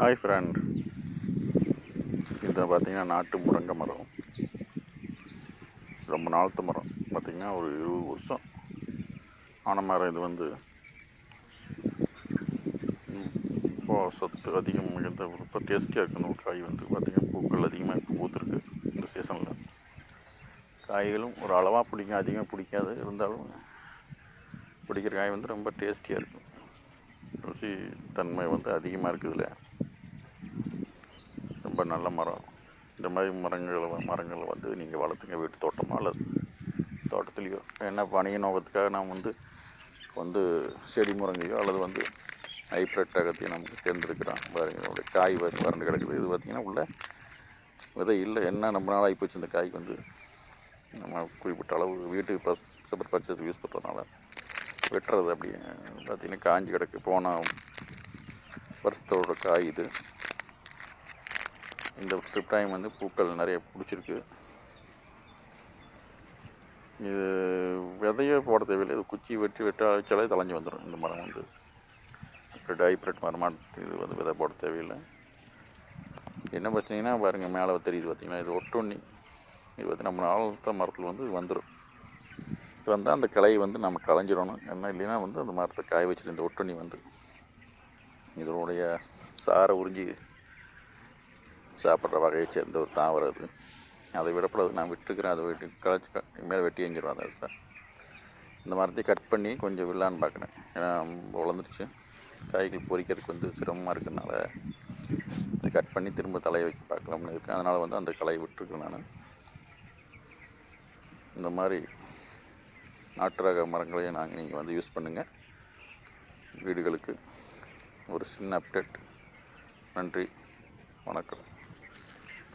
Hi friend இது பார்த்தீங்கன்னா நாட்டு முருங்கை மரம். ரொம்ப நாளத்து மரம். பார்த்திங்கன்னா ஒரு இருபது வருஷம் ஆன மரம் இது வந்து. இப்போ சத்து அதிகம் மிகுந்த ரொம்ப டேஸ்டியாக இருக்கணும் காய் வந்து பார்த்திங்கன்னா பூக்கள் அதிகமாக இப்போ பூத்துருக்கு இந்த சீசனில் காய்களும் ஒரு அளவாக பிடிக்கும் அதிகமாக பிடிக்காது. இருந்தாலும் பிடிக்கிற காய் வந்து ரொம்ப டேஸ்டியாக இருக்கும். ருசி தன்மை வந்து அதிகமாக இருக்குது ரொம்ப நல்ல மரம். இந்த மாதிரி மரங்களை மரங்களை வந்து நீங்கள் வளர்த்துங்க வீட்டு தோட்டமாக அல்லது தோட்டத்துலேயோ? என்ன வணிக நோக்கத்துக்காக நாம் வந்து வந்து செடி முருங்கையோ அல்லது வந்து ஹைப்ரிட் ரகத்தையும் நமக்கு தேர்ந்தெடுக்கிறோம். பாருங்க காய் வந்து வறண்டு கிடக்குது. இது பார்த்திங்கன்னா உள்ள விதை இல்லை. என்ன நம்ம நாள் ஆகிப்போச்சு இந்த காய்க்கு வந்து? நம்ம குறிப்பிட்ட அளவு வீட்டுக்கு பஸ் சப்பர் பர்ச்சேஸ் யூஸ் பண்ணுறதுனால வெட்டுறது அப்படி பார்த்திங்கன்னா காஞ்சி கிடக்கு. போன வருஷத்தோட காய் இது. இந்த ட்ரிப் டைம் வந்து பூக்கள் நிறைய பிடிச்சிருக்கு. இது விதையே போட தேவையில்லை. இது குச்சி வெட்டி வெட்ட அழைச்சாலே தலைஞ்சு வந்துடும் இந்த மரம் வந்து. ஹைப்ரிட் ஹைப்ரிட் மரமாக இது வந்து விதை போட தேவையில்லை. என்ன பிரச்சனைனா பாருங்கள் மேலே தெரியுது பார்த்தீங்கன்னா இது ஒட்டுண்ணி இது வந்து நம்ம ஆழ்த்த மரத்தில் வந்து வந்துடும் இது வந்தால் அந்த கலையை வந்து நம்ம களைஞ்சிடணும் என்ன இல்லைன்னா வந்து அந்த மரத்தை காய வச்சுட்டு இந்த ஒட்டுண்ணி வந்து. இதனுடைய சாரை உறிஞ்சி சாப்பிட்ற வகையை சேர்ந்த ஒரு தாவரம் அது. அதை விடப்படாது நான் விட்டுருக்கிறேன் அதை வெட்டி களைச்சி மேலே வெட்டி எஞ்சிடும் அதை இடத்துல இந்த மரத்தை கட் பண்ணி கொஞ்சம் விடலான்னு பார்க்குறேன். ஏன்னா வளர்ந்துருச்சு. காய்கள் பொறிக்கிறதுக்கு வந்து சிரமமாக இருக்கிறதுனால இதை கட் பண்ணி திரும்ப தலையை வைக்க பார்க்கலாம்னு இருக்கேன். அதனால் வந்து அந்த களையை விட்டுருக்கேன் நான். இந்த மாதிரி நாட்டு ரக மரங்களையும் நாங்கள் நீங்கள் வந்து யூஸ் பண்ணுங்கள் வீடுகளுக்கு ஒரு சின்ன அப்டேட் நன்றி. வணக்கம்.